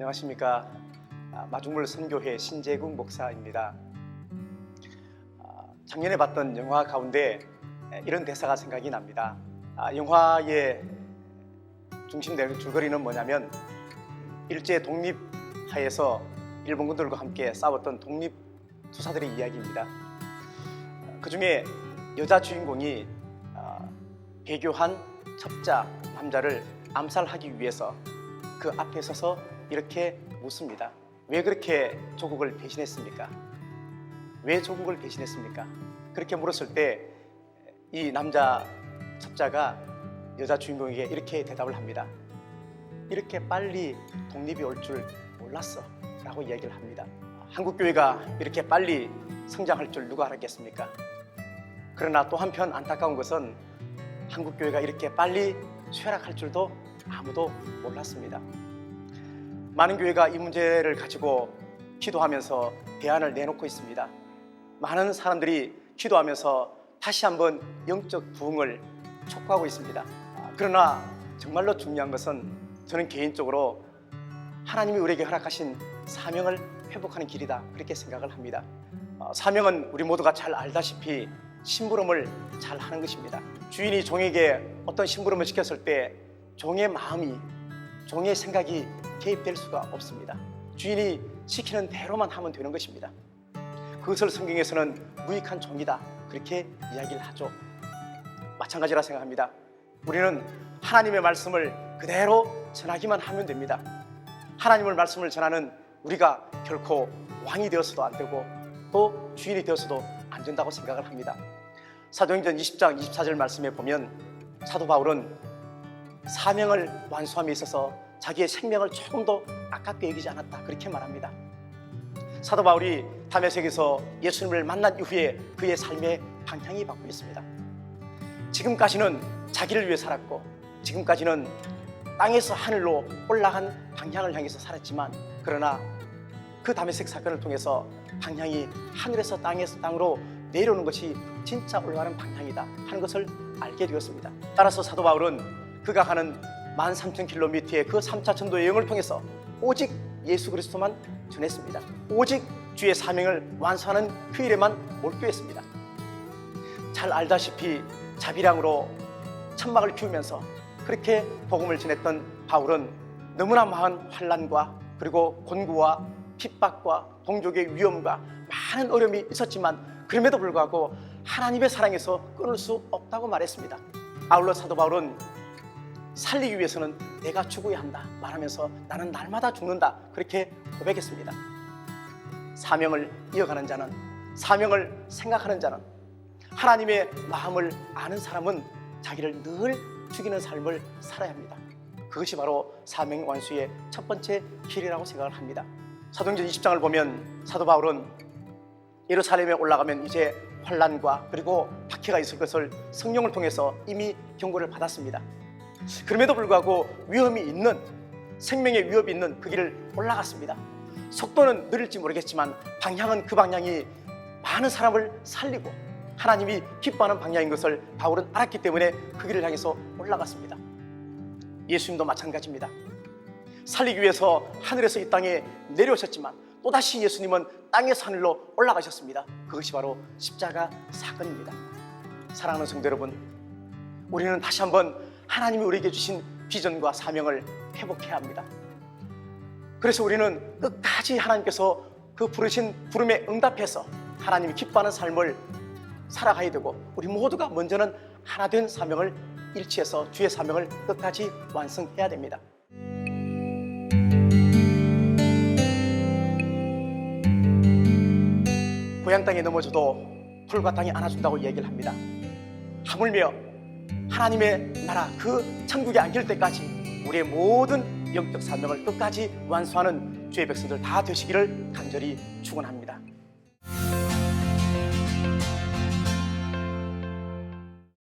안녕하십니까 아, 마중물 선교회 신재국 목사입니다. 아, 작년에 봤던 영화 가운데 에, 이런 대사가 생각이 납니다. 아, 영화의 중심되는 줄거리는 뭐냐면 일제 독립 하에서 일본군들과 함께 싸웠던 독립 투사들의 이야기입니다. 그 중에 여자 주인공이 아, 배교한 첩자 남자를 암살하기 위해서 그 앞에 서서 이렇게 묻습니다. 왜 그렇게 조국을 배신했습니까? 왜 조국을 배신했습니까? 그렇게 물었을 때 이 남자 첩자가 여자 주인공에게 이렇게 대답을 합니다. 이렇게 빨리 독립이 올 줄 몰랐어 라고 이야기를 합니다. 한국 교회가 이렇게 빨리 성장할 줄 누가 알았겠습니까? 그러나 또 한편 안타까운 것은 한국 교회가 이렇게 빨리 쇠락할 줄도 아무도 몰랐습니다. 많은 교회가 이 문제를 가지고 기도하면서 대안을 내놓고 있습니다. 많은 사람들이 기도하면서 다시 한번 영적 부흥을 촉구하고 있습니다. 아, 그러나 정말로 중요한 것은 저는 개인적으로 하나님이 우리에게 허락하신 사명을 회복하는 길이다 그렇게 생각을 합니다. 어, 사명은 우리 모두가 잘 알다시피 심부름을 잘 하는 것입니다. 주인이 종에게 어떤 심부름을 시켰을 때 종의 마음이 종의 생각이 개입될 수가 없습니다. 주인이 시키는 대로만 하면 되는 것입니다. 그것을 성경에서는 무익한 종이다 그렇게 이야기를 하죠. 마찬가지라 생각합니다. 우리는 하나님의 말씀을 그대로 전하기만 하면 됩니다. 하나님의 말씀을 전하는 우리가 결코 왕이 되어서도 안 되고 또 주인이 되어서도 안 된다고 생각을 합니다. 사도행전 20장 24절 말씀에 보면 사도 바울은 사명을 완수함에 있어서 자기의 생명을 조금도 아깝게 여기지 않았다 그렇게 말합니다. 사도 바울이 담에색에서 예수님을 만난 이후에 그의 삶의 방향이 바뀌었습니다. 지금까지는 자기를 위해 살았고 지금까지는 땅에서 하늘로 올라간 방향을 향해서 살았지만 그러나 그 담에색 사건을 통해서 방향이 하늘에서 땅에서 땅으로 내려오는 것이 진짜 올라가는 방향이다 하는 것을 알게 되었습니다. 따라서 사도 바울은 그가 가는 13,000km의 그 3차 전도 여행을 통해서 오직 예수 그리스도만 전했습니다. 오직 주의 사명을 완수하는 그 일에만 몰두했습니다. 잘 알다시피 자비량으로 천막을 키우면서 그렇게 복음을 전했던 바울은 너무나 많은 환란과 그리고 곤고와 핍박과 동족의 위험과 많은 어려움이 있었지만 그럼에도 불구하고 하나님의 사랑에서 끊을 수 없다고 말했습니다. 아울러 사도 바울은 살리기 위해서는 내가 죽어야 한다 말하면서 나는 날마다 죽는다 그렇게 고백했습니다. 사명을 이어가는 자는 사명을 생각하는 자는 하나님의 마음을 아는 사람은 자기를 늘 죽이는 삶을 살아야 합니다. 그것이 바로 사명 완수의 첫 번째 길이라고 생각을 합니다. 사도행전 20장을 보면 사도 바울은 예루살렘에 올라가면 이제 환란과 그리고 박해가 있을 것을 성령을 통해서 이미 경고를 받았습니다. 그럼에도 불구하고 위험이 있는 생명의 위협이 있는 그 길을 올라갔습니다. 속도는 느릴지 모르겠지만 방향은 그 방향이 많은 사람을 살리고 하나님이 기뻐하는 방향인 것을 바울은 알았기 때문에 그 길을 향해서 올라갔습니다. 예수님도 마찬가지입니다. 살리기 위해서 하늘에서 이 땅에 내려오셨지만 또다시 예수님은 땅에서 하늘로 올라가셨습니다. 그것이 바로 십자가 사건입니다. 사랑하는 성도 여러분, 우리는 다시 한번 하나님이 우리에게 주신 비전과 사명을 회복해야 합니다. 그래서 우리는 끝까지 하나님께서 그 부르신 부름에 응답해서 하나님이 기뻐하는 삶을 살아가야 되고 우리 모두가 먼저는 하나 된 사명을 일치해서 주의 사명을 끝까지 완성해야 됩니다. 고향 땅에 넘어져도 풀과 땅이 안아준다고 얘기를 합니다. 하물며 하나님의 나라 그 천국에 안길 때까지 우리의 모든 영적 사명을 끝까지 완수하는 주의 백성들 다 되시기를 간절히 축원합니다.